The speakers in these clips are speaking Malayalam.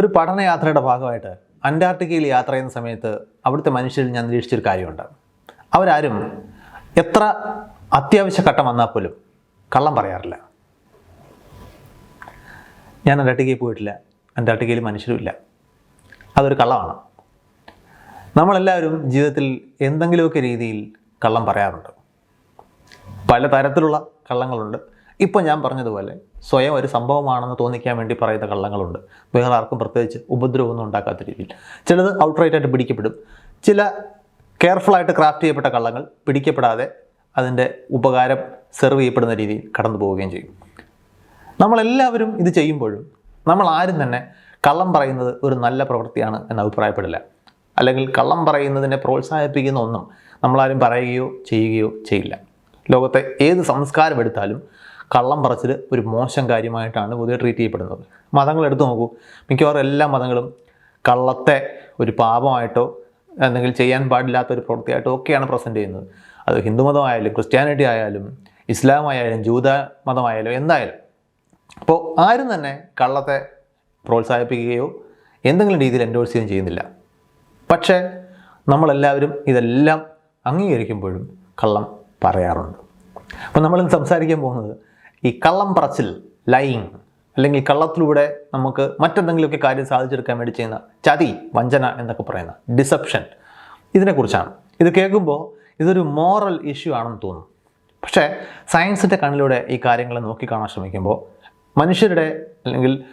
ഒരു പഠനയാത്രയുടെ ഭാഗമായിട്ട് അന്റാർട്ടിക്കയിൽ യാത്ര ചെയ്യുന്ന സമയത്ത് അവിടുത്തെ മനുഷ്യരിൽ ഞാൻ നിരീക്ഷിച്ചൊരു കാര്യമുണ്ട്. അവരാരും എത്ര അത്യാവശ്യ ഘട്ടം വന്നാൽ പോലും കള്ളം പറയാറില്ല. ഞാൻ അന്റാർട്ടിക്കയിൽ പോയിട്ടില്ല. അന്റാർട്ടിക്കയിൽ മനുഷ്യരുമില്ല അതൊരു കള്ളമാണ്. നമ്മളെല്ലാവരും ജീവിതത്തിൽ എന്തെങ്കിലുമൊക്കെ രീതിയിൽ കള്ളം പറയാറുണ്ട്. പല തരത്തിലുള്ള കള്ളങ്ങളുണ്ട്. ഇപ്പോൾ ഞാൻ പറഞ്ഞതുപോലെ സ്വയം ഒരു സംഭവമാണെന്ന് തോന്നിക്കാൻ വേണ്ടി പറയുന്ന കള്ളങ്ങളുണ്ട്. വേറെ ആർക്കും പ്രത്യേകിച്ച് ഉപദ്രവമൊന്നും ഉണ്ടാക്കാത്ത രീതിയിൽ. ചിലത് ഔട്ട്റൈറ്റായിട്ട് പിടിക്കപ്പെടും. ചില കെയർഫുള്ളായിട്ട് ക്രാഫ്റ്റ് ചെയ്യപ്പെട്ട കള്ളങ്ങൾ പിടിക്കപ്പെടാതെ അതിന്റെ ഉപകാരം സെർവ് ചെയ്യപ്പെടുന്ന രീതിയിൽ കടന്നു പോവുകയും ചെയ്യും. നമ്മളെല്ലാവരും ഇത് ചെയ്യുമ്പോഴും നമ്മൾ ആരും തന്നെ കള്ളം പറയുന്നത് ഒരു നല്ല പ്രവൃത്തിയാണ് എന്ന് അഭിപ്രായപ്പെടില്ല. അല്ലെങ്കിൽ കള്ളം പറയുന്നതിനെ പ്രോത്സാഹിപ്പിക്കുന്ന ഒന്നും നമ്മളാരും പറയുകയോ ചെയ്യുകയോ ചെയ്യില്ല. ലോകത്തെ ഏത് സംസ്കാരം എടുത്താലും കള്ളം പറച്ചിൽ ഒരു മോശം കാര്യമായിട്ടാണ് പൊതുവെ ട്രീറ്റ് ചെയ്യപ്പെടുന്നത്. മതങ്ങൾ എടുത്തു നോക്കൂ. മിക്കവാറും എല്ലാ മതങ്ങളും കള്ളത്തെ ഒരു പാപമായിട്ടോ എന്തെങ്കിലും ചെയ്യാൻ പാടില്ലാത്ത ഒരു പ്രവൃത്തിയായിട്ടോ ഒക്കെയാണ് പ്രസന്റ് ചെയ്യുന്നത്. അത് ഹിന്ദുമതമായാലും ക്രിസ്ത്യാനിറ്റി ആയാലും ഇസ്ലാം ആയാലും ജൂത മതമായാലും എന്തായാലും. അപ്പോൾ ആരും തന്നെ കള്ളത്തെ പ്രോത്സാഹിപ്പിക്കുകയോ എന്തെങ്കിലും രീതിയിൽ എൻഡോഴ്സ് ചെയ്യുകയും ചെയ്യുന്നില്ല. പക്ഷേ നമ്മളെല്ലാവരും ഇതെല്ലാം അംഗീകരിക്കുമ്പോഴും കള്ളം പറയാറുണ്ട്. അപ്പോൾ നമ്മളിന്ന് സംസാരിക്കാൻ പോകുന്നത് ഈ കള്ളം പറച്ചിൽ ലൈങ് അല്ലെങ്കിൽ കള്ളത്തിലൂടെ നമുക്ക് മറ്റെന്തെങ്കിലുമൊക്കെ കാര്യം സാധിച്ചെടുക്കാൻ വേണ്ടി ചെയ്യുന്ന ചതി വഞ്ചന എന്നൊക്കെ പറയുന്ന ഡിസപ്ഷൻ ഇതിനെക്കുറിച്ചാണ്. ഇത് കേൾക്കുമ്പോൾ ഇതൊരു മോറൽ ഇഷ്യൂ ആണെന്ന് തോന്നും. പക്ഷേ സയൻസിന്റെ കണ്ണിലൂടെ ഈ കാര്യങ്ങളെ നോക്കിക്കാണാൻ ശ്രമിക്കുമ്പോൾ മനുഷ്യരുടെ അല്ലെങ്കിൽ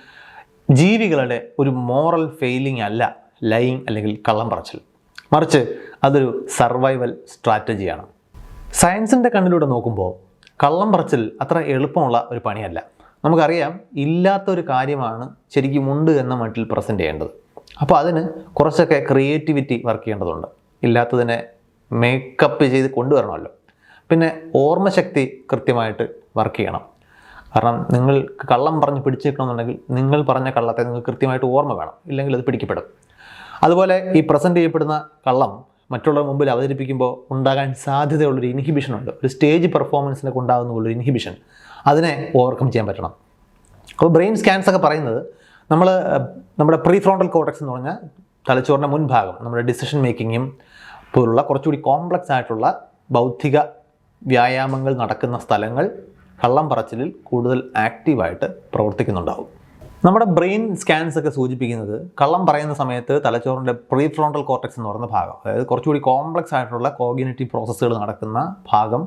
ജീവികളുടെ ഒരു മോറൽ ഫെയിലിംഗ് അല്ല ലൈങ് അല്ലെങ്കിൽ കള്ളം പറച്ചിൽ. മറിച്ച് അതൊരു സർവൈവൽ സ്ട്രാറ്റജിയാണ് സയൻസിന്റെ കണ്ണിലൂടെ നോക്കുമ്പോൾ കള്ളം പറച്ചിൽ അത്ര എളുപ്പമുള്ള ഒരു പണിയല്ല. നമുക്കറിയാം ഇല്ലാത്ത ഒരു കാര്യമാണ് ശരിക്കും ഉണ്ട് എന്ന മട്ടിൽ പ്രസന്റ് ചെയ്യേണ്ടത്. അപ്പോൾ അതിന് കുറച്ചൊക്കെ ക്രിയേറ്റിവിറ്റി വർക്ക് ചെയ്യേണ്ടതുണ്ട്. ഇല്ലാത്തതിനെ മേക്കപ്പ് ചെയ്ത് കൊണ്ടുവരണമല്ലോ. പിന്നെ ഓർമ്മശക്തി കൃത്യമായിട്ട് വർക്ക് ചെയ്യണം. കാരണം നിങ്ങൾ കള്ളം പറഞ്ഞ് പിടിച്ചേക്കണമെന്നുണ്ടെങ്കിൽ നിങ്ങൾ പറഞ്ഞ കള്ളത്തെ നിങ്ങൾ കൃത്യമായിട്ട് ഓർമ്മ വേണം. ഇല്ലെങ്കിൽ അത് പിടിക്കപ്പെടും. അതുപോലെ ഈ പ്രസന്റ് ചെയ്യപ്പെടുന്ന കള്ളം മറ്റുള്ളവർ മുമ്പിൽ അവതരിപ്പിക്കുമ്പോൾ ഉണ്ടാകാൻ സാധ്യതയുള്ളൊരു ഇൻഹിബിഷൻ ഉണ്ട്. ഒരു സ്റ്റേജ് പെർഫോമൻസിനൊക്കെ ഉണ്ടാകുന്ന പോലൊരു ഇൻഹിബിഷൻ അതിനെ ഓവർകം ചെയ്യാൻ പറ്റണം. അപ്പോൾ ബ്രെയിൻ സ്കാൻസ് ഒക്കെ പറയുന്നത് നമ്മൾ നമ്മുടെ പ്രീ ഫ്രോണ്ടൽ കോട്ടക്സ് എന്ന് പറഞ്ഞാൽ തലച്ചോറിന്റെ മുൻഭാഗം നമ്മുടെ ഡിസിഷൻ മേക്കിങ്ങും പോലുള്ള കുറച്ചുകൂടി കോംപ്ലക്സ് ആയിട്ടുള്ള ബൗദ്ധിക വ്യായാമങ്ങൾ നടക്കുന്ന സ്ഥലങ്ങൾ കള്ളം പറച്ചിലിൽ കൂടുതൽ ആക്റ്റീവായിട്ട് പ്രവർത്തിക്കുന്നുണ്ടാവും. നമ്മുടെ ബ്രെയിൻ സ്കാൻസ് ഒക്കെ സൂചിപ്പിക്കുന്നത് കള്ളം പറയുന്ന സമയത്ത് തലച്ചോറിന്റെ പ്രീ ഫ്രോണ്ടൽ കോർട്ടക്സ് എന്ന് പറയുന്ന ഭാഗം അതായത് കുറച്ചുകൂടി കോംപ്ലക്സ് ആയിട്ടുള്ള കോഗ്നേറ്റീവ് പ്രോസസ്സുകൾ നടക്കുന്ന ഭാഗം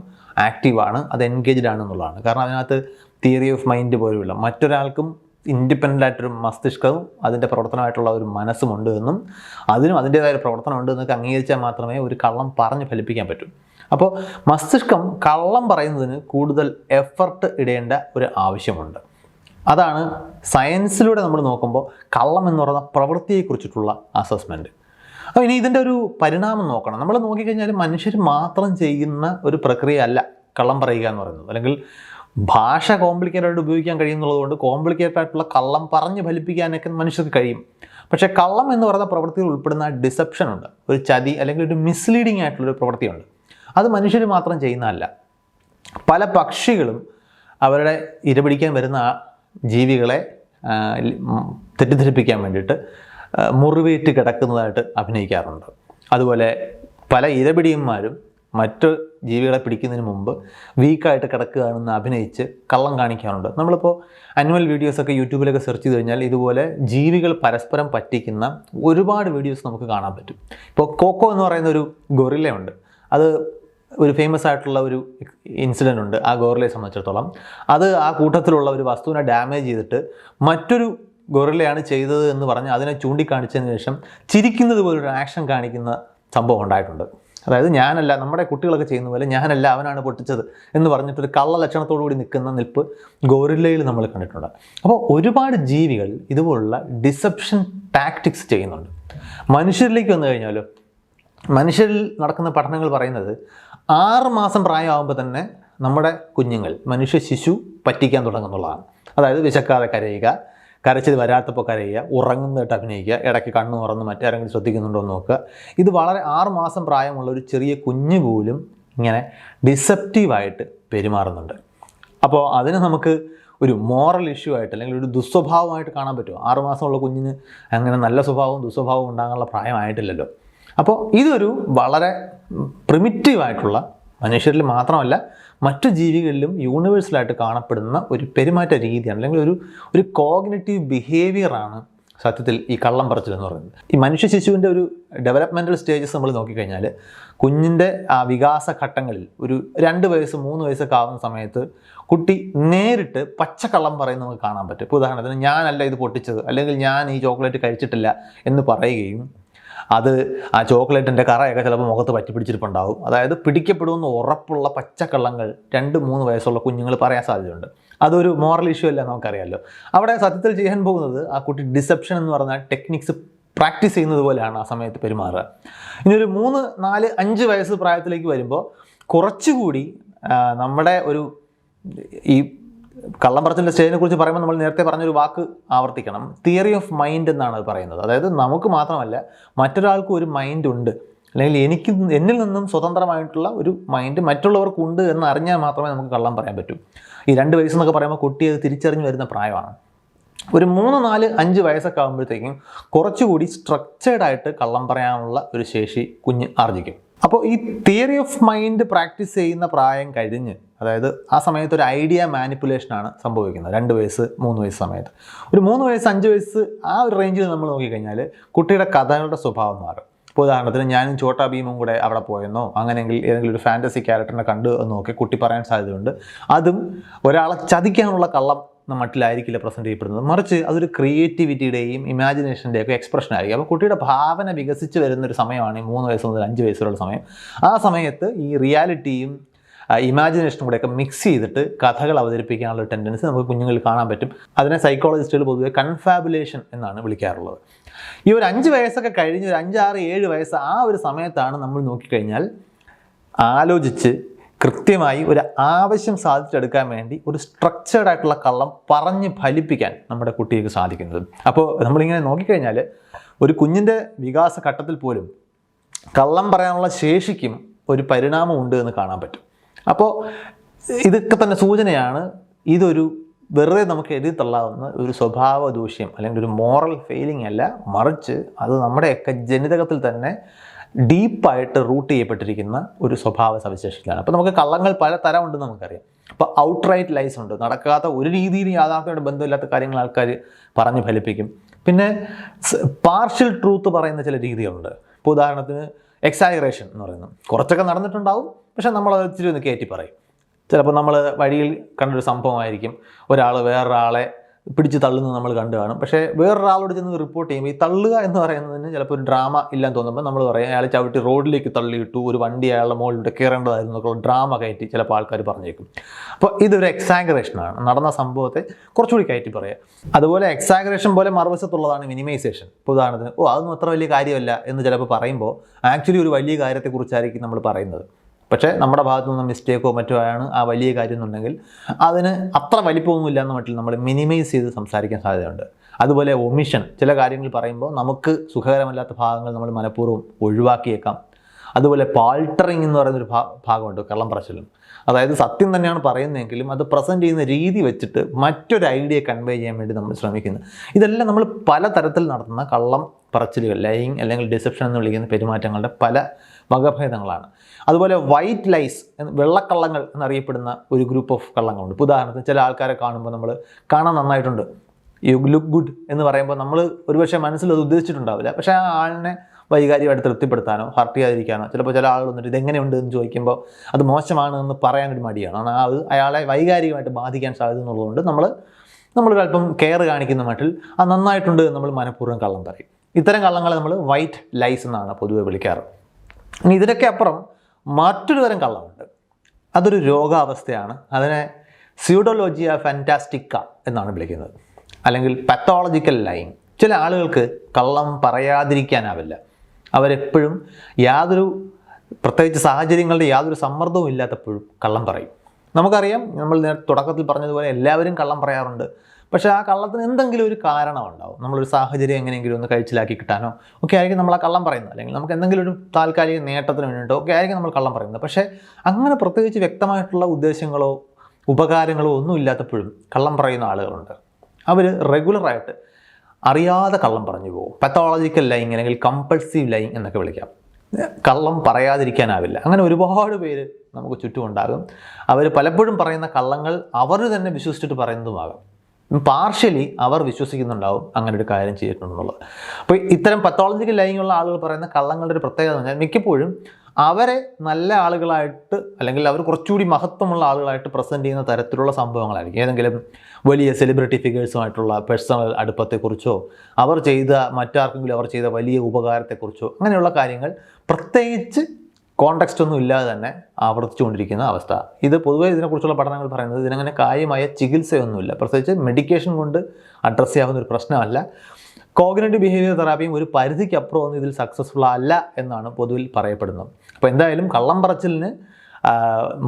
ആക്റ്റീവാണ് അത് എൻഗേജ്ഡ് ആണ് എന്നുള്ളതാണ്. കാരണം അതിനകത്ത് തിയറി ഓഫ് മൈൻഡ് പോലുമില്ല. മറ്റൊരാൾക്കും ഇൻഡിപെൻഡന്റ് ആയിട്ടൊരു മസ്തിഷ്കവും അതിന്റെ പ്രവർത്തനമായിട്ടുള്ള ഒരു മനസ്സുമുണ്ട് എന്നും അതിനും അതിന്റേതായ പ്രവർത്തനമുണ്ട് എന്നൊക്കെ അംഗീകരിച്ചാൽ മാത്രമേ ഒരു കള്ളം പറഞ്ഞ് ഫലിപ്പിക്കാൻ പറ്റൂ. അപ്പോൾ മസ്തിഷ്കം കള്ളം പറയുന്നതിന് കൂടുതൽ എഫർട്ട് ഇടേണ്ട ഒരു ആവശ്യമുണ്ട്. അതാണ് സയൻസിലൂടെ നമ്മൾ നോക്കുമ്പോൾ കള്ളം എന്ന് പറയുന്ന പ്രവൃത്തിയെക്കുറിച്ചിട്ടുള്ള അസസ്മെന്റ് അപ്പോൾ ഇനി ഇതിന്റെ ഒരു പരിണാമം നോക്കണം. നമ്മൾ നോക്കിക്കഴിഞ്ഞാൽ മനുഷ്യർ മാത്രം ചെയ്യുന്ന ഒരു പ്രക്രിയ അല്ല കള്ളം പറയുക എന്ന് പറയുന്നത്. അല്ലെങ്കിൽ ഭാഷ കോംപ്ലിക്കേറ്റഡ് ആയിട്ട് ഉപയോഗിക്കാൻ കഴിയുന്നുള്ളത് കൊണ്ട് കോംപ്ലിക്കേറ്റഡ് ആയിട്ടുള്ള കള്ളം പറഞ്ഞ് ഫലിപ്പിക്കാനൊക്കെ മനുഷ്യർക്ക് കഴിയും. പക്ഷേ കള്ളം എന്ന് പറയുന്ന പ്രവൃത്തിയിൽ ഉൾപ്പെടുന്ന ഡിസപ്ഷൻ ഉണ്ട്. ഒരു ചതി അല്ലെങ്കിൽ ഒരു മിസ്ലീഡിങ് ആയിട്ടുള്ളൊരു പ്രവൃത്തിയുണ്ട്. അത് മനുഷ്യർ മാത്രം ചെയ്യുന്നതല്ല. പല പക്ഷികളും അവരുടെ ഇരപിടിക്കാൻ വരുന്ന ജീവികളെ തെറ്റിദ്ധരിപ്പിക്കാൻ വേണ്ടിയിട്ട് മുറിവേറ്റ് കിടക്കുന്നതായിട്ട് അഭിനയിക്കാറുണ്ട്. അതുപോലെ പല ഇരപിടിയന്മാരും മറ്റ് ജീവികളെ പിടിക്കുന്നതിന് മുമ്പ് വീക്കായിട്ട് കിടക്കുകയാണെന്ന് അഭിനയിച്ച് കള്ളം കാണിക്കാറുണ്ട്. നമ്മളിപ്പോൾ അനിമൽ വീഡിയോസൊക്കെ യൂട്യൂബിലൊക്കെ സെർച്ച് ചെയ്ത് കഴിഞ്ഞാൽ ഇതുപോലെ ജീവികൾ പരസ്പരം പറ്റിക്കുന്ന ഒരുപാട് വീഡിയോസ് നമുക്ക് കാണാൻ പറ്റും. ഇപ്പോൾ കോക്കോ എന്ന് പറയുന്ന ഒരു ഗൊറില്ലയുണ്ട്. അത് ഒരു ഫേമസ് ആയിട്ടുള്ള ഒരു ഇൻസിഡന്റ് ഉണ്ട് ആ ഗോറിലയെ സംബന്ധിച്ചിടത്തോളം. അത് ആ കൂട്ടത്തിലുള്ള ഒരു വസ്തുവിനെ ഡാമേജ് ചെയ്തിട്ട് മറ്റൊരു ഗൊറില്ലയാണ് ചെയ്തത് എന്ന് പറഞ്ഞ് അതിനെ ചൂണ്ടിക്കാണിച്ചതിന് ശേഷം ചിരിക്കുന്നത് പോലൊരു ആക്ഷൻ കാണിക്കുന്ന സംഭവം ഉണ്ടായിട്ടുണ്ട്. അതായത് ഞാനല്ല നമ്മുടെ കുട്ടികളൊക്കെ ചെയ്യുന്ന പോലെ ഞാനല്ല അവനാണ് പൊട്ടിച്ചത് എന്ന് പറഞ്ഞിട്ടൊരു കള്ള ലക്ഷണത്തോടു കൂടി നിൽക്കുന്ന നിൽപ്പ് ഗോറില്ലയിൽ നമ്മൾ കണ്ടിട്ടുണ്ട്. അപ്പോൾ ഒരുപാട് ജീവികൾ ഇതുപോലുള്ള ഡിസപ്ഷൻ ടാക്ടിക്സ് ചെയ്യുന്നുണ്ട്. മനുഷ്യരിലേക്ക് വന്നു കഴിഞ്ഞാലും മനുഷ്യരിൽ നടക്കുന്ന പഠനങ്ങൾ പറയുന്നത് ആറ് മാസം പ്രായമാകുമ്പോൾ തന്നെ നമ്മുടെ കുഞ്ഞുങ്ങൾ മനുഷ്യ ശിശു പറ്റിക്കാൻ തുടങ്ങുന്നുള്ളതാണ്. അതായത് വിശക്കാതെ കരയുക കരച്ചിൽ വരാത്തപ്പോൾ കരയുക ഉറങ്ങുന്നതായിട്ട് അഭിനയിക്കുക ഇടയ്ക്ക് കണ്ണു തുറന്ന് മറ്റാരെങ്കിലും ശ്രദ്ധിക്കുന്നുണ്ടോ എന്ന് നോക്കുക. ഇത് വളരെ ആറ് മാസം പ്രായമുള്ള ഒരു ചെറിയ കുഞ്ഞ് പോലും ഇങ്ങനെ ഡിസെപ്റ്റീവായിട്ട് പെരുമാറുന്നുണ്ട്. അപ്പോൾ അതിന് നമുക്ക് ഒരു മോറൽ ഇഷ്യൂ ആയിട്ട് അല്ലെങ്കിൽ ഒരു ദുസ്വഭാവമായിട്ട് കാണാൻ പറ്റുമോ? ആറുമാസമുള്ള കുഞ്ഞിന് അങ്ങനെ നല്ല സ്വഭാവവും ദുസ്വഭാവവും ഉണ്ടാകാനുള്ള പ്രായമായിട്ടില്ലല്ലോ. അപ്പോൾ ഇതൊരു വളരെ പ്രിമിറ്റീവായിട്ടുള്ള മനുഷ്യരിൽ മാത്രമല്ല മറ്റു ജീവികളിലും യൂണിവേഴ്സലായിട്ട് കാണപ്പെടുന്ന ഒരു പെരുമാറ്റ രീതിയാണ് അല്ലെങ്കിൽ ഒരു ഒരു കോഗ്നറ്റീവ് ബിഹേവിയറാണ് സത്യത്തിൽ ഈ കള്ളം പറച്ചിൽ എന്ന് പറയുന്നത്. ഈ മനുഷ്യ ശിശുവിന്റെ ഒരു ഡെവലപ്മെന്റൽ സ്റ്റേജസ് നമ്മൾ നോക്കിക്കഴിഞ്ഞാൽ കുഞ്ഞിന്റെ ആ വികാസ ഘട്ടങ്ങളിൽ ഒരു രണ്ട് വയസ്സ് മൂന്ന് വയസ്സൊക്കെ ആവുന്ന സമയത്ത് കുട്ടി നേരിട്ട് പച്ചക്കള്ളം പറയുന്നത് നമുക്ക് കാണാൻ പറ്റും. ഇപ്പോൾ ഉദാഹരണത്തിന് ഞാനല്ല ഇത് പൊട്ടിച്ചത് അല്ലെങ്കിൽ ഞാൻ ഈ ചോക്ലേറ്റ് കഴിച്ചിട്ടില്ല എന്ന് പറയുകയും അത് ആ ചോക്ലേറ്റിന്റെ കറയൊക്കെ ചിലപ്പോൾ മുഖത്ത് പറ്റി പിടിച്ചിരിപ്പുണ്ടാവും അതായത് പിടിക്കപ്പെടുമെന്ന് ഉറപ്പുള്ള പച്ചക്കള്ളങ്ങൾ രണ്ട് മൂന്ന് വയസ്സുള്ള കുഞ്ഞുങ്ങൾ പറയാൻ സാധ്യതയുണ്ട്. അതൊരു മോറൽ ഇഷ്യൂ അല്ല നമുക്കറിയാമല്ലോ അവിടെ സത്യത്തിൽ ചെയ്യാൻ പോകുന്നത് ആ കുട്ടി ഡിസെപ്ഷൻ എന്ന് പറഞ്ഞ ടെക്നിക്സ് പ്രാക്ടീസ് ചെയ്യുന്നത് പോലെയാണ് ആ സമയത്ത് പെരുമാറുക. ഇനി ഒരു മൂന്ന് നാല് അഞ്ച് വയസ്സ് പ്രായത്തിലേക്ക് വരുമ്പോൾ കുറച്ചുകൂടി നമ്മുടെ ഒരു ഈ കള്ളം പറച്ചിലിന്റെ സ്റ്റേജിനെ കുറിച്ച് പറയുമ്പോൾ നമ്മൾ നേരത്തെ പറഞ്ഞൊരു വാക്ക് ആവർത്തിക്കണം. തിയറി ഓഫ് മൈൻഡ് എന്നാണ് അത് പറയുന്നത്. അതായത് നമുക്ക് മാത്രമല്ല മറ്റൊരാൾക്കും ഒരു മൈൻഡ് ഉണ്ട്. അല്ലെങ്കിൽ എനിക്ക് എന്നിൽ നിന്നും സ്വതന്ത്രമായിട്ടുള്ള ഒരു മൈൻഡ് മറ്റുള്ളവർക്കുണ്ട് എന്ന് അറിഞ്ഞാൽ മാത്രമേ നമുക്ക് കള്ളം പറയാൻ പറ്റൂ. ഈ രണ്ട് വയസ്സെന്നൊക്കെ പറയുമ്പോൾ കുട്ടി അത് തിരിച്ചറിഞ്ഞ് വരുന്ന പ്രായമാണ്. ഒരു മൂന്ന് നാല് അഞ്ച് വയസ്സൊക്കെ ആകുമ്പോഴത്തേക്കും കുറച്ചുകൂടി സ്ട്രക്ചേർഡ് ആയിട്ട് കള്ളം പറയാനുള്ള ഒരു ശേഷി കുഞ്ഞ് ആർജിക്കും. അപ്പോൾ ഈ തിയറി ഓഫ് മൈൻഡ് പ്രാക്ടീസ് ചെയ്യുന്ന പ്രായം കഴിഞ്ഞ് അതായത് ആ സമയത്ത് ഒരു ഐഡിയ മാനിപ്പുലേഷനാണ് സംഭവിക്കുന്നത്. രണ്ട് വയസ്സ് മൂന്ന് വയസ്സ് സമയത്ത്. ഒരു മൂന്ന് വയസ്സ് അഞ്ച് വയസ്സ് ആ ഒരു റേഞ്ചിൽ നമ്മൾ നോക്കിക്കഴിഞ്ഞാൽ കുട്ടിയുടെ കഥകളുടെ സ്വഭാവം മാറും. ഇപ്പോൾ ഉദാഹരണത്തിന് ഞാനും ചോട്ടാ ഭീമും കൂടെ അവിടെ പോയെന്നോ അങ്ങനെയെങ്കിൽ ഏതെങ്കിലും ഒരു ഫാന്റസി ക്യാരക്ടറിനെ കണ്ടു എന്ന് നോക്കി കുട്ടി പറയാൻ സാധ്യതയുണ്ട്. അതും ഒരാളെ ചതിക്കാനുള്ള കള്ളം മട്ടിലായിരിക്കില്ല പ്രസന്റ് ചെയ്യപ്പെടുന്നത്. മറിച്ച് അതൊരു ക്രിയേറ്റിവിറ്റിയുടെയും ഇമാജിനേഷന്റെയും ഒക്കെ എക്സ്പ്രഷൻ ആയിരിക്കും. അപ്പോൾ കുട്ടിയുടെ ഭാവന വികസിച്ച് വരുന്ന ഒരു സമയമാണ് ഈ മൂന്ന് വയസ്സ് മുതൽ അഞ്ച് വയസ്സുള്ള സമയം. ആ സമയത്ത് ഈ റിയാലിറ്റിയും ഇമാജിനേഷനും കൂടെയൊക്കെ മിക്സ് ചെയ്തിട്ട് കഥകൾ അവതരിപ്പിക്കാനുള്ള ടെൻഡൻസി നമുക്ക് കുഞ്ഞുങ്ങളിൽ കാണാൻ പറ്റും. അതിനെ സൈക്കോളജിസ്റ്റുകൾ പൊതുവെ കൺഫാബുലേഷൻ എന്നാണ് വിളിക്കാറുള്ളത്. ഈ ഒരു അഞ്ച് വയസ്സൊക്കെ കഴിഞ്ഞ് ഒരു അഞ്ചാറ് ഏഴ് വയസ്സ് ആ ഒരു സമയത്താണ് നമ്മൾ നോക്കിക്കഴിഞ്ഞാൽ ആലോചിച്ച് കൃത്യമായി ഒരു ആവശ്യം സാധിച്ചെടുക്കാൻ വേണ്ടി ഒരു സ്ട്രക്ചേർഡ് ആയിട്ടുള്ള കള്ളം പറഞ്ഞ് ഫലിപ്പിക്കാൻ നമ്മുടെ കുട്ടിക്ക് സാധിക്കുന്നത്. അപ്പോൾ നമ്മളിങ്ങനെ നോക്കിക്കഴിഞ്ഞാൽ ഒരു കുഞ്ഞിന്റെ വികാസ ഘട്ടത്തിൽ പോലും കള്ളം പറയാനുള്ള ശേഷിക്കും ഒരു പരിണാമം ഉണ്ട് എന്ന് കാണാൻ പറ്റും. അപ്പോൾ ഇതൊക്കെ തന്നെ സൂചനയാണ്. ഇതൊരു വെറുതെ നമുക്ക് എഴുതി തള്ളാവുന്ന ഒരു സ്വഭാവ ദൂഷ്യം അല്ലെങ്കിൽ ഒരു മോറൽ ഫെയിലിംഗ് അല്ല. മറിച്ച് അത് നമ്മുടെയൊക്കെ ജനിതകത്തിൽ തന്നെ ഡീപ്പായിട്ട് റൂട്ട് ചെയ്യപ്പെട്ടിരിക്കുന്ന ഒരു സ്വഭാവ സവിശേഷതയാണ്. അപ്പോൾ നമുക്ക് കള്ളങ്ങൾ പല തരമുണ്ടെന്ന് നമുക്കറിയാം. അപ്പോൾ ഔട്ട് റൈറ്റ് ലൈസ് ഉണ്ട്. നടക്കാത്ത ഒരു രീതിയിൽ യാഥാർത്ഥ്യമായിട്ട് ബന്ധമില്ലാത്ത കാര്യങ്ങൾ ആൾക്കാർ പറഞ്ഞ് ഫലിപ്പിക്കും. പിന്നെ പാർഷ്യൽ ട്രൂത്ത് പറയുന്ന ചില രീതികളുണ്ട്. ഇപ്പോൾ ഉദാഹരണത്തിന് എക്സാഗ്രേഷൻ എന്ന് പറയുന്നത് കുറച്ചൊക്കെ നടന്നിട്ടുണ്ടാവും പക്ഷേ നമ്മൾ ഇച്ചിരി ഒന്ന് കയറ്റി പറയും. ചിലപ്പോൾ നമ്മൾ വഴിയിൽ കണ്ടൊരു സംഭവമായിരിക്കും ഒരാൾ വേറൊരാളെ പിടിച്ച് തള്ളുന്നത് നമ്മൾ കണ്ടു കാണും. പക്ഷേ വേറൊരാളോട് ചെന്ന് റിപ്പോർട്ട് ചെയ്യുമ്പോൾ ഈ തള്ളുക എന്ന് പറയുന്നതിന് ചിലപ്പോൾ ഒരു ഡ്രാമ ഇല്ലാന്ന് തോന്നുമ്പോൾ നമ്മൾ പറയും അയാൾ ചവിട്ടി റോഡിലേക്ക് തള്ളിയിട്ടു ഒരു വണ്ടി അയാളുടെ മുകളിലൂടെ കയറേണ്ടതായിരുന്നു എന്നൊക്കെ ഡ്രാമ കയറ്റി ചിലപ്പോൾ ആൾക്കാർ പറഞ്ഞേക്കും. അപ്പോൾ ഇതൊരു എക്സാഗ്രേഷനാണ് നടന്ന സംഭവത്തെ കുറച്ചുകൂടി കയറ്റി പറയുക അതുപോലെ എക്സാഗ്രേഷൻ പോലെ മറുവശത്തുള്ളതാണ് മിനിമൈസേഷൻ ഇപ്പോൾ ഉദാഹരണത്തിന് ഓ അതൊന്നും അത്ര വലിയ കാര്യമല്ല എന്ന് ചിലപ്പോൾ പറയുമ്പോൾ ആക്ച്വലി ഒരു വലിയ കാര്യത്തെക്കുറിച്ചായിരിക്കും നമ്മൾ പറയുന്നത്. പക്ഷേ നമ്മുടെ ഭാഗത്തു നിന്ന് മിസ്റ്റേക്കോ മറ്റോ ആണ് ആ വലിയ കാര്യം എന്നുണ്ടെങ്കിൽ അതിന് അത്ര വലിപ്പമൊന്നുമില്ല എന്ന മട്ടിൽ നമ്മൾ മിനിമൈസ് ചെയ്ത് സംസാരിക്കാൻ സാധ്യതയുണ്ട്. അതുപോലെ ഒമിഷൻ ചില കാര്യങ്ങൾ പറയുമ്പോൾ നമുക്ക് സുഖകരമല്ലാത്ത ഭാഗങ്ങൾ നമ്മൾ മനഃപൂർവം ഒഴിവാക്കിയേക്കാം. അതുപോലെ പാൾട്ടറിങ് എന്ന് പറയുന്നൊരു ഭാഗമുണ്ട് കള്ളം പറച്ചിലും. അതായത് സത്യം തന്നെയാണ് പറയുന്നതെങ്കിലും അത് പ്രസന്റ് ചെയ്യുന്ന രീതി വെച്ചിട്ട് മറ്റൊരു ഐഡിയ കൺവേ ചെയ്യാൻ വേണ്ടി നമ്മൾ ശ്രമിക്കുന്നു. ഇതെല്ലാം നമ്മൾ പല തരത്തിൽ നടത്തുന്ന കള്ളം പറച്ചിലുകൾ ലൈങ് അല്ലെങ്കിൽ ഡിസെപ്ഷൻ എന്ന് വിളിക്കുന്ന പെരുമാറ്റങ്ങളുടെ പല വകഭേദങ്ങളാണ്. അതുപോലെ വൈറ്റ് ലൈസ് വെള്ളക്കള്ളങ്ങൾ എന്നറിയപ്പെടുന്ന ഒരു ഗ്രൂപ്പ് ഓഫ് കള്ളങ്ങളുണ്ട്. ഇപ്പോൾ ഉദാഹരണത്തിന് ചില ആൾക്കാരെ കാണുമ്പോൾ നമ്മൾ കാണാൻ നന്നായിട്ടുണ്ട്. യു ലുക്ക് ഗുഡ് എന്ന് പറയുമ്പോൾ നമ്മൾ ഒരുപക്ഷെ മനസ്സിൽ അത് ഉദ്ദേശിച്ചിട്ടുണ്ടാവില്ല. പക്ഷേ ആ ആളിനെ വൈകാരികമായിട്ട് തൃപ്തിപ്പെടുത്താനോ ഹർട്ട് ചെയ്യാതിരിക്കാനോ ചിലപ്പോൾ ചില ആൾ വന്നിട്ട് ഇതെങ്ങനെയുണ്ട് എന്ന് ചോദിക്കുമ്പോൾ അത് മോശമാണ് എന്ന് പറയാൻ ഒരു മടിയാണ്. കാരണം അത് അയാളെ വൈകാരികമായിട്ട് ബാധിക്കാൻ സാധ്യത എന്നുള്ളതുകൊണ്ട് നമ്മൾ നമ്മളൊരല്പം കെയർ കാണിക്കുന്ന മട്ടിൽ അത് നന്നായിട്ടുണ്ട് നമ്മൾ മനഃപൂർവം കള്ളം പറയും. ഇത്തരം കള്ളങ്ങളെ നമ്മൾ വൈറ്റ് ലൈസ് എന്നാണ് പൊതുവെ വിളിക്കാറ്. ഇനി ഇതിനൊക്കെ അപ്പുറം മറ്റൊരു തരം കള്ളമുണ്ട്. അതൊരു രോഗാവസ്ഥയാണ്. അതിനെ സ്യൂഡോലോജിയ ഫാന്റാസ്റ്റിക്ക എന്നാണ് വിളിക്കുന്നത്. അല്ലെങ്കിൽ പത്തോളജിക്കൽ ലൈൻ ചില ആളുകൾക്ക് കള്ളം പറയാതിരിക്കാനാവില്ല. അവരെപ്പോഴും യാതൊരു പ്രത്യേകിച്ച് സാഹചര്യങ്ങളുടെ യാതൊരു സമ്മർദ്ദവും ഇല്ലാത്തപ്പോഴും കള്ളം പറയും. നമുക്കറിയാം നമ്മൾ നേരത്തെ തുടക്കത്തിൽ പറഞ്ഞതുപോലെ എല്ലാവരും കള്ളം പറയാറുണ്ട്. പക്ഷേ ആ കള്ളത്തിന് എന്തെങ്കിലും ഒരു കാരണം കാരണമുണ്ടാവും. നമ്മളൊരു സാഹചര്യം എങ്ങനെയെങ്കിലും ഒന്ന് കഴിച്ചിലാക്കി കിട്ടാനോ ഒക്കെ ആയിരിക്കും നമ്മൾ ആ കള്ളം പറയുന്നത്. അല്ലെങ്കിൽ നമുക്ക് എന്തെങ്കിലും ഒരു താൽക്കാലിക നേട്ടത്തിന് വേണ്ടിയിട്ടോ ഒക്കെ ആയിരിക്കും നമ്മൾ കള്ളം പറയുന്നത്. പക്ഷേ അങ്ങനെ പ്രത്യേകിച്ച് വ്യക്തമായിട്ടുള്ള ഉദ്ദേശങ്ങളോ ഉപകാരങ്ങളോ ഒന്നും ഇല്ലാത്തപ്പോഴും കള്ളം പറയുന്ന ആളുകളുണ്ട്. അവർ റെഗുലറായിട്ട് അറിയാതെ കള്ളം പറഞ്ഞു പോകും. പത്തോളജിക്കൽ ലൈങ് അല്ലെങ്കിൽ കമ്പൾസീവ് ലൈങ് എന്നൊക്കെ വിളിക്കാം. കള്ളം പറയാതിരിക്കാനാവില്ല. അങ്ങനെ ഒരുപാട് പേര് നമുക്ക് ചുറ്റുമുണ്ടാകും. അവർ പലപ്പോഴും പറയുന്ന കള്ളങ്ങൾ അവർ തന്നെ വിശ്വസിച്ചിട്ട് പറയുന്നതുമാകാം. പാർഷ്യലി അവർ വിശ്വസിക്കുന്നുണ്ടാവും അങ്ങനെ ഒരു കാര്യം ചെയ്തിട്ടുണ്ടെന്നുള്ളത്. അപ്പോൾ ഇത്തരം പത്തോളജിക്കൽ ലൈനുള്ള ആളുകൾ പറയുന്ന കള്ളങ്ങളുടെ ഒരു പ്രത്യേകത എന്ന് പറഞ്ഞാൽ മിക്കപ്പോഴും അവരെ നല്ല ആളുകളായിട്ട് അല്ലെങ്കിൽ അവർ കുറച്ചുകൂടി മഹത്വമുള്ള ആളുകളായിട്ട് പ്രസന്റ് ചെയ്യുന്ന തരത്തിലുള്ള സംഭവങ്ങളായിരിക്കും. ഏതെങ്കിലും വലിയ സെലിബ്രിറ്റി ഫിഗേഴ്സുമായിട്ടുള്ള പേഴ്സണൽ അടുപ്പത്തെക്കുറിച്ചോ അവർ ചെയ്ത മറ്റാർക്കെങ്കിലും അവർ ചെയ്ത വലിയ ഉപകാരത്തെക്കുറിച്ചോ അങ്ങനെയുള്ള കാര്യങ്ങൾ പ്രത്യേകിച്ച് കോണ്ടക്സ്റ്റ് ഒന്നും ഇല്ലാതെ തന്നെ ആവർത്തിച്ചുകൊണ്ടിരിക്കുന്ന അവസ്ഥ. ഇത് പൊതുവെ ഇതിനെക്കുറിച്ചുള്ള പഠനങ്ങൾ പറയുന്നത് ഇതിനങ്ങനെ കാര്യമായ ചികിത്സയൊന്നുമില്ല. പ്രത്യേകിച്ച് മെഡിക്കേഷൻ കൊണ്ട് അഡ്രസ്സ് ചെയ്യാവുന്ന ഒരു പ്രശ്നമല്ല. കോഗ്നേറ്റീവ് ബിഹേവിയർ തെറാപ്പിയും ഒരു പരിധിക്ക് ഒന്നും ഇതിൽ സക്സസ്ഫുൾ അല്ല എന്നാണ് പൊതുവിൽ പറയപ്പെടുന്നത്. അപ്പോൾ എന്തായാലും കള്ളം പറച്ചിലിന്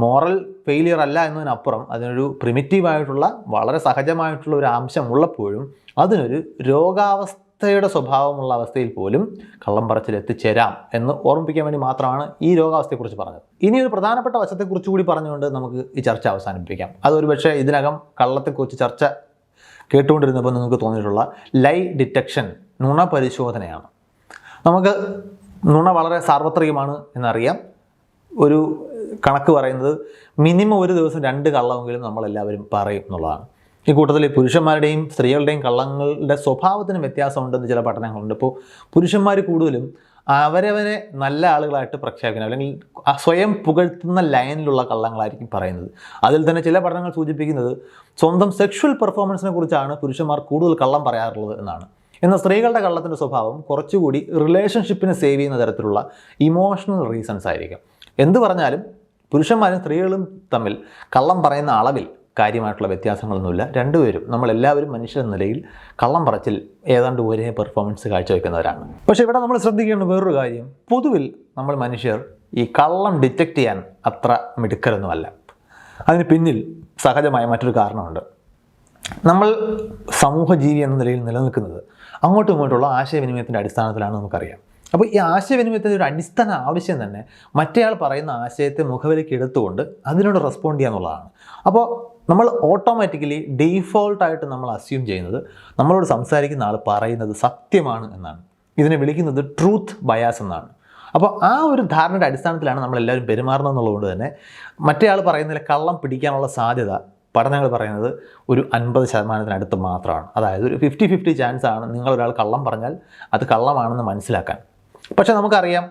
മോറൽ ഫെയിലിയർ അല്ല എന്നതിനപ്പുറം അതിനൊരു പ്രിമിറ്റീവായിട്ടുള്ള വളരെ സഹജമായിട്ടുള്ള ഒരു അംശം ഉള്ളപ്പോഴും അതിനൊരു രോഗാവസ്ഥയുടെ സ്വഭാവമുള്ള അവസ്ഥയിൽ പോലും കള്ളം പറച്ചിൽ എത്തിച്ചേരാം എന്ന് ഓർമ്മിപ്പിക്കാൻ വേണ്ടി മാത്രമാണ് ഈ രോഗാവസ്ഥയെക്കുറിച്ച് പറഞ്ഞത്. ഇനി ഒരു പ്രധാനപ്പെട്ട വശത്തെക്കുറിച്ച് കൂടി പറഞ്ഞുകൊണ്ട് നമുക്ക് ഈ ചർച്ച അവസാനിപ്പിക്കാം. അതൊരു പക്ഷേ ഇതിനകം കള്ളത്തെക്കുറിച്ച് ചർച്ച കേട്ടുകൊണ്ടിരുന്നപ്പോൾ നിങ്ങൾക്ക് തോന്നിയിട്ടുള്ള ലൈ ഡിറ്റക്ഷൻ നുണ പരിശോധനയാണ്. നമുക്ക് നുണ വളരെ സാർവത്രികമാണ് എന്നറിയാം. ഒരു കണക്ക് പറയുന്നത് മിനിമം ഒരു ദിവസം രണ്ട് കള്ളമെങ്കിലും നമ്മളെല്ലാവരും പറയും എന്നുള്ളതാണ്. ഈ കൂട്ടത്തിൽ പുരുഷന്മാരുടെയും സ്ത്രീകളുടെയും കള്ളങ്ങളുടെ സ്വഭാവത്തിന് വ്യത്യാസമുണ്ടെന്ന് ചില പഠനങ്ങളുണ്ട്. ഇപ്പോൾ പുരുഷന്മാർ കൂടുതലും അവരവരെ നല്ല ആളുകളായിട്ട് പ്രഖ്യാപിക്കണം. അല്ലെങ്കിൽ സ്വയം പുകഴ്ത്തുന്ന ലൈനിലുള്ള കള്ളങ്ങളായിരിക്കും പറയുന്നത്. അതിൽ തന്നെ ചില പഠനങ്ങൾ സൂചിപ്പിക്കുന്നത് സ്വന്തം സെക്ഷൽ പെർഫോമൻസിനെ കുറിച്ചാണ് പുരുഷന്മാർ കൂടുതൽ കള്ളം പറയാറുള്ളത് എന്നാണ്. എന്നാൽ സ്ത്രീകളുടെ കള്ളത്തിന്റെ സ്വഭാവം കുറച്ചുകൂടി റിലേഷൻഷിപ്പിനെ സേവ് ചെയ്യുന്ന തരത്തിലുള്ള ഇമോഷണൽ റീസൺസ് ആയിരിക്കും. എന്ത് പറഞ്ഞാലും പുരുഷന്മാരും സ്ത്രീകളും തമ്മിൽ കള്ളം പറയുന്ന അളവിൽ കാര്യമായിട്ടുള്ള വ്യത്യാസങ്ങളൊന്നുമില്ല. രണ്ടുപേരും നമ്മളെല്ലാവരും മനുഷ്യരെന്ന നിലയിൽ കള്ളം പറച്ചിൽ ഏതാണ്ട് ഒരേ പെർഫോമൻസ് കാഴ്ചവെക്കുന്നവരാണ്. പക്ഷേ ഇവിടെ നമ്മൾ ശ്രദ്ധിക്കേണ്ട വേറൊരു കാര്യം. പൊതുവിൽ നമ്മൾ മനുഷ്യർ ഈ കള്ളം ഡിറ്റക്റ്റ് ചെയ്യാൻ അത്ര മിടുക്കരൊന്നുമല്ല. അതിന് പിന്നിൽ സഹജമായ മറ്റൊരു കാരണമുണ്ട്. നമ്മൾ സമൂഹജീവി എന്ന നിലയിൽ നിലനിൽക്കുന്നത് അങ്ങോട്ടും ഇങ്ങോട്ടുള്ള ആശയവിനിമയത്തിന്റെ അടിസ്ഥാനത്തിലാണ് നമുക്കറിയാം. അപ്പോൾ ഈ ആശയവിനിമയത്തിന്റെ ഒരു അടിസ്ഥാന ആവശ്യം തന്നെ മറ്റേയാൾ പറയുന്ന ആശയത്തെ മുഖവിലേക്ക് എടുത്തുകൊണ്ട് അതിനോട് റെസ്പോണ്ട് ചെയ്യുക എന്നുള്ളതാണ്. അപ്പോൾ നമ്മൾ ഓട്ടോമാറ്റിക്കലി ഡീഫോൾട്ടായിട്ട് നമ്മൾ അസ്യൂം ചെയ്യുന്നത് നമ്മളോട് സംസാരിക്കുന്ന ആൾ പറയുന്നത് സത്യമാണ് എന്നാണ്. ഇതിനെ വിളിക്കുന്നത് ട്രൂത്ത് ബയാസ് എന്നാണ്. അപ്പോൾ ആ ഒരു ധാരണയുടെ അടിസ്ഥാനത്തിലാണ് നമ്മളെല്ലാവരും പെരുമാറുന്നത് എന്നുള്ളതുകൊണ്ട് തന്നെ മറ്റേ ആൾ പറയുന്നതിൽ കള്ളം പിടിക്കാനുള്ള സാധ്യത പഠനങ്ങൾ പറയുന്നത് ഒരു അൻപത് ശതമാനത്തിനടുത്ത് മാത്രമാണ്. അതായത് ഒരു ഫിഫ്റ്റി ഫിഫ്റ്റി ചാൻസ് ആണ് നിങ്ങൾ ഒരാൾ കള്ളം പറഞ്ഞാൽ അത് കള്ളമാണെന്ന് മനസ്സിലാക്കാൻ. പക്ഷേ നമുക്കറിയാം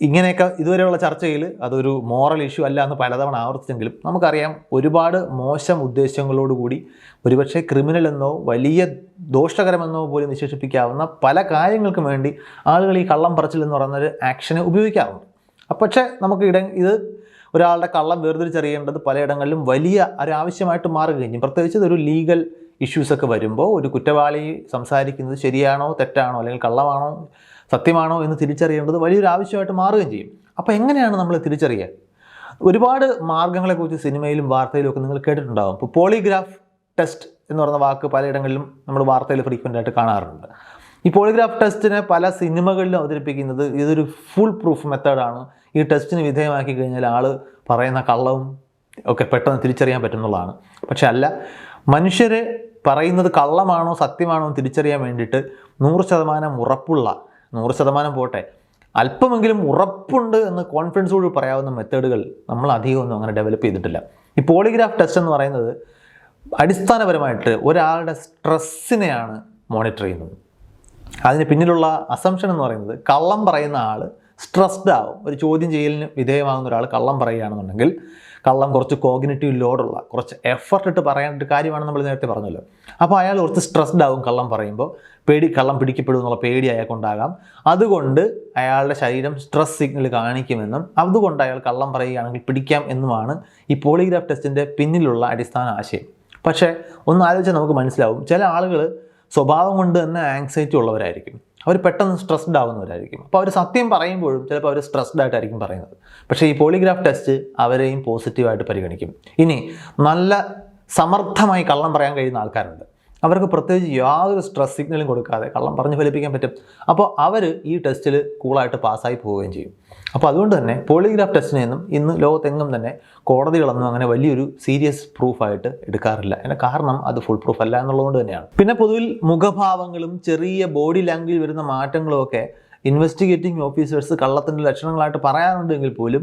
ഇങ്ങനെയൊക്കെ ഇതുവരെയുള്ള ചർച്ചയിൽ അതൊരു മോറൽ ഇഷ്യൂ അല്ല എന്ന് പലതവണ ആവർത്തിച്ചെങ്കിലും നമുക്കറിയാം ഒരുപാട് മോശം ഉദ്ദേശങ്ങളോടുകൂടി ഒരുപക്ഷെ ക്രിമിനൽ എന്നോ വലിയ ദോഷകരമെന്നോ പോലും വിശേഷിപ്പിക്കാവുന്ന പല കാര്യങ്ങൾക്കും വേണ്ടി ആളുകൾ ഈ കള്ളം പറച്ചിൽ എന്ന് പറയുന്നൊരു ആക്ഷനെ ഉപയോഗിക്കാറുണ്ട്. പക്ഷേ നമുക്ക് ഇട ഇത് ഒരാളുടെ കള്ളം വേർതിരിച്ചറിയേണ്ടത് പലയിടങ്ങളിലും വലിയ ഒരാവശ്യമായിട്ട് മാറുകയും പ്രത്യേകിച്ച് ഇതൊരു ലീഗൽ ഇഷ്യൂസൊക്കെ വരുമ്പോൾ ഒരു കുറ്റവാളി സംസാരിക്കുന്നത് ശരിയാണോ തെറ്റാണോ അല്ലെങ്കിൽ കള്ളമാണോ സത്യമാണോ എന്ന് തിരിച്ചറിയേണ്ടത് വലിയൊരു ആവശ്യമായിട്ട് മാറുകയും ചെയ്യും. അപ്പോൾ എങ്ങനെയാണ് നമ്മൾ തിരിച്ചറിയുക ഒരുപാട് മാർഗങ്ങളെക്കുറിച്ച് സിനിമയിലും വാർത്തയിലും ഒക്കെ നിങ്ങൾ കേട്ടിട്ടുണ്ടാകും ഇപ്പോൾ പോളിഗ്രാഫ് ടെസ്റ്റ് എന്ന് പറയുന്ന വാക്ക് പലയിടങ്ങളിലും നമ്മൾ വാർത്തയിൽ ഫ്രീക്വന്റ് ആയിട്ട് കാണാറുണ്ട്. ഈ പോളിഗ്രാഫ് ടെസ്റ്റിനെ പല സിനിമകളിലും അവതരിപ്പിക്കുന്നത് ഇതൊരു ഫുൾ പ്രൂഫ് മെത്തേഡാണ് ഈ ടെസ്റ്റിന് വിധേയമാക്കി കഴിഞ്ഞാൽ ആൾ പറയുന്ന കള്ളവും ഒക്കെ പെട്ടെന്ന് തിരിച്ചറിയാൻ പറ്റുന്നുള്ളതാണ് പക്ഷെ അല്ല മനുഷ്യരെ പറയുന്നത് കള്ളമാണോ സത്യമാണോ എന്ന് തിരിച്ചറിയാൻ വേണ്ടിയിട്ട് നൂറ് ശതമാനം ഉറപ്പുള്ള നൂറ് ശതമാനം പോട്ടെ. അല്പമെങ്കിലും ഉറപ്പുണ്ട് എന്ന് കോൺഫിഡൻസോട് പറയാവുന്ന മെത്തേഡുകൾ നമ്മൾ അധികമൊന്നും അങ്ങനെ ഡെവലപ്പ് ചെയ്തിട്ടില്ല. ഈ പോളിഗ്രാഫ് ടെസ്റ്റ് എന്ന് പറയുന്നത് അടിസ്ഥാനപരമായിട്ട് ഒരാളുടെ സ്ട്രെസ്സിനെയാണ് മോണിറ്റർ ചെയ്യുന്നത്. അതിന് പിന്നിലുള്ള അസംഷൻ എന്ന് പറയുന്നത് കള്ളം പറയുന്ന ആൾ സ്ട്രെസ്ഡ് ആവും. ഒരു ചോദ്യം ചെയ്യലിന് വിധേയമാകുന്ന ഒരാൾ കള്ളം പറയുകയാണെന്നുണ്ടെങ്കിൽ കള്ളം കുറച്ച് കോഗിനേറ്റീവ് ലോഡുള്ള കുറച്ച് എഫർട്ട് ഇട്ട് പറയേണ്ട കാര്യമാണ് നമ്മൾ നേരത്തെ പറഞ്ഞല്ലോ. അപ്പോൾ അയാൾ കുറച്ച് സ്ട്രെസ്ഡ് ആകും കള്ളം പറയുമ്പോൾ. പേടി കള്ളം പിടിക്കപ്പെടും എന്നുള്ള പേടി അയാൾക്കുണ്ടാകാം. അതുകൊണ്ട് അയാളുടെ ശരീരം സ്ട്രെസ് സിഗ്നൽ കാണിക്കുമെന്നും അതുകൊണ്ട് അയാൾ കള്ളം പറയുകയാണെങ്കിൽ പിടിക്കാം എന്നുമാണ് ഈ പോളിഗ്രാഫ് ടെസ്റ്റിന്റെ പിന്നിലുള്ള അടിസ്ഥാന ആശയം. പക്ഷേ ഒന്ന് ആലോചിച്ചാൽ നമുക്ക് മനസ്സിലാവും. ചില ആളുകൾ സ്വഭാവം കൊണ്ട് തന്നെ ആങ്സൈറ്റി ഉള്ളവരായിരിക്കും. അവർ പെട്ടെന്ന് സ്ട്രെസ്ഡ് ആവുന്നവരായിരിക്കും. അപ്പോൾ അവർ സത്യം പറയുമ്പോഴും ചിലപ്പോൾ അവർ സ്ട്രെസ്ഡ് ആയിട്ടായിരിക്കും പറയുന്നത്. പക്ഷേ ഈ പോളിഗ്രാഫ് ടെസ്റ്റ് അവരെയും പോസിറ്റീവായിട്ട് പരിഗണിക്കും. ഇനി നല്ല സമർത്ഥമായി കള്ളം പറയാൻ കഴിയുന്ന ആൾക്കാരുണ്ട്. അവർക്ക് പ്രത്യേകിച്ച് യാതൊരു സ്ട്രെസ് സിഗ്നലും കൊടുക്കാതെ കള്ളം പറഞ്ഞ് ഫലിപ്പിക്കാൻ പറ്റും. അപ്പോൾ അവർ ഈ ടെസ്റ്റിൽ കൂളായിട്ട് പാസ്സായി പോവുകയും ചെയ്യും. അപ്പോൾ അതുകൊണ്ട് തന്നെ പോളിഗ്രാഫ് ടെസ്റ്റിനെ നിന്നും ഇന്ന് ലോകത്തെങ്ങും തന്നെ കോടതികളൊന്നും അങ്ങനെ വലിയൊരു സീരിയസ് പ്രൂഫായിട്ട് എടുക്കാറില്ല. അതിന്റെ കാരണം അത് ഫുൾ പ്രൂഫ് അല്ല എന്നുള്ളതുകൊണ്ട് തന്നെയാണ്. പിന്നെ പൊതുവിൽ മുഖഭാവങ്ങളും ചെറിയ ബോഡി ലാംഗ്വേജ് വരുന്ന മാറ്റങ്ങളും ഒക്കെ ഇൻവെസ്റ്റിഗേറ്റിംഗ് ഓഫീസേഴ്സ് കള്ളത്തിന്റെ ലക്ഷണങ്ങളായിട്ട് പറയാറുണ്ടെങ്കിൽ പോലും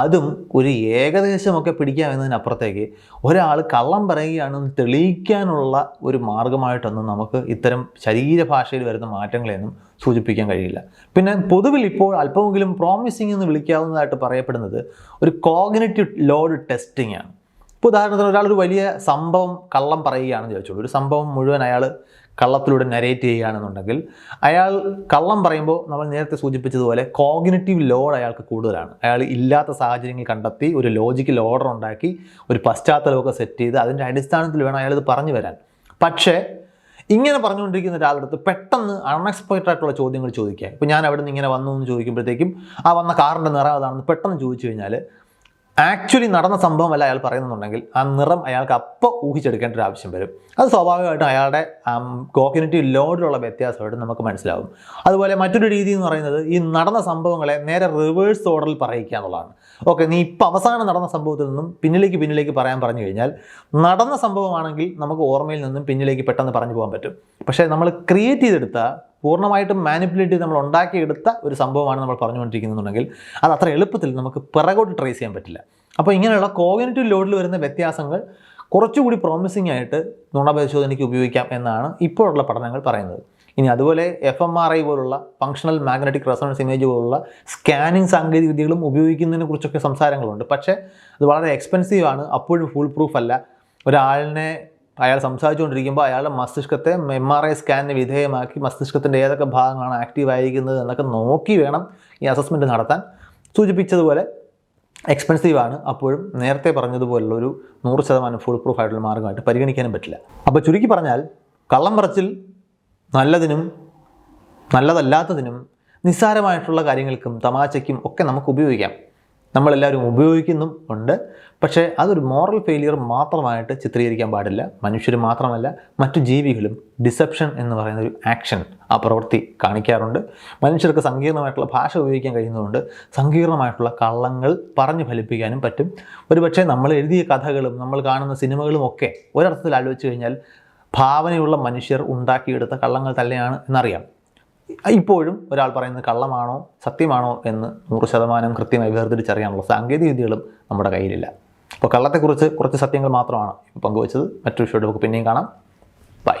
അതും ഒരു ഏകദേശമൊക്കെ പിടിക്കാം എന്നതിനപ്പുറത്തേക്ക് ഒരാൾ കള്ളം പറയുകയാണെന്ന് തെളിയിക്കാനുള്ള ഒരു മാർഗമായിട്ടൊന്നും നമുക്ക് ഇത്തരം ശരീരഭാഷയിൽ വരുന്ന മാറ്റങ്ങളെയൊന്നും സൂചിപ്പിക്കാൻ കഴിയില്ല. പിന്നെ പൊതുവിൽ ഇപ്പോൾ അല്പമെങ്കിലും പ്രോമിസിംഗ് എന്ന് വിളിക്കാവുന്നതായിട്ട് പറയപ്പെടുന്നത് ഒരു കോഗ്നറ്റീവ് ലോഡ് ടെസ്റ്റിംഗ് ആണ്. ഇപ്പോൾ ഉദാഹരണത്തിന് ഒരാൾ ഒരു വലിയ സംഭവം കള്ളം പറയുകയാണെന്ന് ചോദിച്ചോളൂ. ഒരു സംഭവം മുഴുവൻ അയാൾ കള്ളത്തിലൂടെ നരേറ്റ് ചെയ്യുകയാണെന്നുണ്ടെങ്കിൽ അയാൾ കള്ളം പറയുമ്പോൾ നമ്മൾ നേരത്തെ സൂചിപ്പിച്ചതുപോലെ കോഗ്നറ്റീവ് ലോഡ് അയാൾക്ക് കൂടുതലാണ്. അയാൾ ഇല്ലാത്ത സാഹചര്യങ്ങൾ കണ്ടെത്തി ഒരു ലോജിക്കൽ ഓർഡർ ഉണ്ടാക്കി ഒരു പശ്ചാത്തലമൊക്കെ സെറ്റ് ചെയ്ത് അതിന്റെ അടിസ്ഥാനത്തിൽ വേണം അയാൾ ഇത് പറഞ്ഞു വരാൻ. പക്ഷേ ഇങ്ങനെ പറഞ്ഞുകൊണ്ടിരിക്കുന്ന ഒരാളുടെ അടുത്ത് പെട്ടെന്ന് അൺഎക്സ്പെക്റ്റഡ് ആയിട്ടുള്ള ചോദ്യങ്ങൾ ചോദിക്കുക. ഇപ്പോൾ ഞാൻ അവിടെ നിന്ന് ഇങ്ങനെ വന്നു എന്ന് ചോദിക്കുമ്പോഴത്തേക്കും ആ വന്ന കാറിന്റെ നിറം അതാണെന്ന് പെട്ടെന്ന് ചോദിച്ചു കഴിഞ്ഞാൽ ആക്ച്വലി നടന്ന സംഭവമല്ല അയാൾ പറയുന്നുണ്ടെങ്കിൽ ആ നിറം അയാൾക്ക് അപ്പോൾ ഊഹിച്ചെടുക്കേണ്ട ഒരു ആവശ്യം വരും. അത് സ്വാഭാവികമായിട്ടും അയാളുടെ കോഗ്നറ്റീവ് ലോഡിലുള്ള വ്യത്യാസമായിട്ട് നമുക്ക് മനസ്സിലാവും. അതുപോലെ മറ്റൊരു രീതി എന്ന് പറയുന്നത് ഈ നടന്ന സംഭവങ്ങളെ നേരെ റിവേഴ്സ് ഓർഡറിൽ പറയിക്കുക എന്നുള്ളതാണ്. ഓക്കെ നീ ഇപ്പം അവസാനം നടന്ന സംഭവത്തിൽ നിന്നും പിന്നിലേക്ക് പിന്നിലേക്ക് പറയാൻ പറഞ്ഞു കഴിഞ്ഞാൽ നടന്ന സംഭവമാണെങ്കിൽ നമുക്ക് ഓർമ്മയിൽ നിന്നും പിന്നിലേക്ക് പെട്ടെന്ന് പറഞ്ഞു പോകാൻ പറ്റും. പക്ഷേ നമ്മൾ ക്രിയേറ്റ് ചെയ്തെടുത്ത പൂർണമായിട്ടും മാനിപ്പുലേറ്റ് ചെയ്ത് നമ്മൾ ഉണ്ടാക്കിയെടുത്ത ഒരു സംഭവമാണ് നമ്മൾ പറഞ്ഞുകൊണ്ടിരിക്കുന്നുണ്ടെങ്കിൽ അത് അത്ര എളുപ്പത്തിൽ നമുക്ക് പിറകോട്ട് ട്രേസ് ചെയ്യാൻ പറ്റില്ല. അപ്പോൾ ഇങ്ങനെയുള്ള കോഗനേറ്റീവ് ലോഡിൽ വരുന്ന വ്യത്യാസങ്ങൾ കുറച്ചുകൂടി പ്രോമിസിംഗ് ആയിട്ട് നുണപരിശോധനയ്ക്ക് ഉപയോഗിക്കാം എന്നാണ് ഇപ്പോഴുള്ള പഠനങ്ങൾ പറയുന്നത്. ഇനി അതുപോലെ എഫ് എം ആർ ഐ പോലുള്ള ഫങ്ഷണൽ മാഗ്നറ്റിക് റെസണൻസ് ഇമേജ് പോലുള്ള സ്കാനിങ് സാങ്കേതിക വിദ്യകളും ഉപയോഗിക്കുന്നതിനെ കുറിച്ചൊക്കെ സംസാരങ്ങളുണ്ട്. പക്ഷേ അത് വളരെ എക്സ്പെൻസീവ് ആണ് അപ്പോഴും ഫുൾ പ്രൂഫ് അല്ല. ഒരാളിനെ അയാൾ സംസാരിച്ചുകൊണ്ടിരിക്കുമ്പോൾ അയാളുടെ മസ്തിഷ്കത്തെ എം ആർ ഐ സ്കാനിന് വിധേയമാക്കി മസ്തിഷ്കത്തിന്റെ ഏതൊക്കെ ഭാഗങ്ങളാണ് ആക്റ്റീവ് ആയിരിക്കുന്നത് എന്നൊക്കെ നോക്കി വേണം ഈ അസസ്മെന്റ് നടത്താൻ. സൂചിപ്പിച്ചതുപോലെ എക്സ്പെൻസീവാണ് അപ്പോഴും നേരത്തെ പറഞ്ഞതുപോലുള്ള ഒരു നൂറ് ശതമാനം ഫുൾ പ്രൂഫ് ആയിട്ടുള്ള മാർഗമായിട്ട് പരിഗണിക്കാനും പറ്റില്ല. അപ്പോൾ ചുരുക്കി പറഞ്ഞാൽ കള്ളം പറച്ചിൽ നല്ലതിനും നല്ലതല്ലാത്തതിനും നിസ്സാരമായിട്ടുള്ള കാര്യങ്ങൾക്കും തമാശയ്ക്കും ഒക്കെ നമുക്ക് ഉപയോഗിക്കാം. നമ്മളെല്ലാവരും ഉപയോഗിക്കുന്നും ഉണ്ട്. പക്ഷേ അതൊരു മോറൽ ഫെയിലിയർ മാത്രമായിട്ട് ചിത്രീകരിക്കാൻ പാടില്ല. മനുഷ്യർ മാത്രമല്ല മറ്റു ജീവികളും ഡിസെപ്ഷൻ എന്ന് പറയുന്ന ഒരു ആക്ഷൻ ആ പ്രവൃത്തി കാണിക്കാറുണ്ട്. മനുഷ്യർക്ക് സങ്കീർണമായിട്ടുള്ള ഭാഷ ഉപയോഗിക്കാൻ കഴിയുന്നതുകൊണ്ട് സങ്കീർണമായിട്ടുള്ള കള്ളങ്ങൾ പറഞ്ഞു ഫലിപ്പിക്കാനും പറ്റും. ഒരുപക്ഷെ നമ്മൾ എഴുതിയ കഥകളും നമ്മൾ കാണുന്ന സിനിമകളും ഒക്കെ ഒരർത്ഥത്തിൽ ആലോചിച്ച് കഴിഞ്ഞാൽ ഭാവനയുള്ള മനുഷ്യർ ഉണ്ടാക്കിയെടുത്ത കള്ളങ്ങൾ തന്നെയാണ് എന്നറിയാം. ഇപ്പോഴും ഒരാൾ പറയുന്നത് കള്ളമാണോ സത്യമാണോ എന്ന് നൂറ് ശതമാനം കൃത്യമായി വേർതിരിച്ചറിയാനുള്ള സാങ്കേതിക വിദ്യകളും നമ്മുടെ കയ്യിലില്ല. അപ്പോൾ കള്ളത്തെക്കുറിച്ച് കുറച്ച് സത്യങ്ങൾ മാത്രമാണ് പങ്കുവച്ചത്. മറ്റൊരു ഷോട്ട് നമുക്ക് പിന്നെയും കാണാം. ബൈ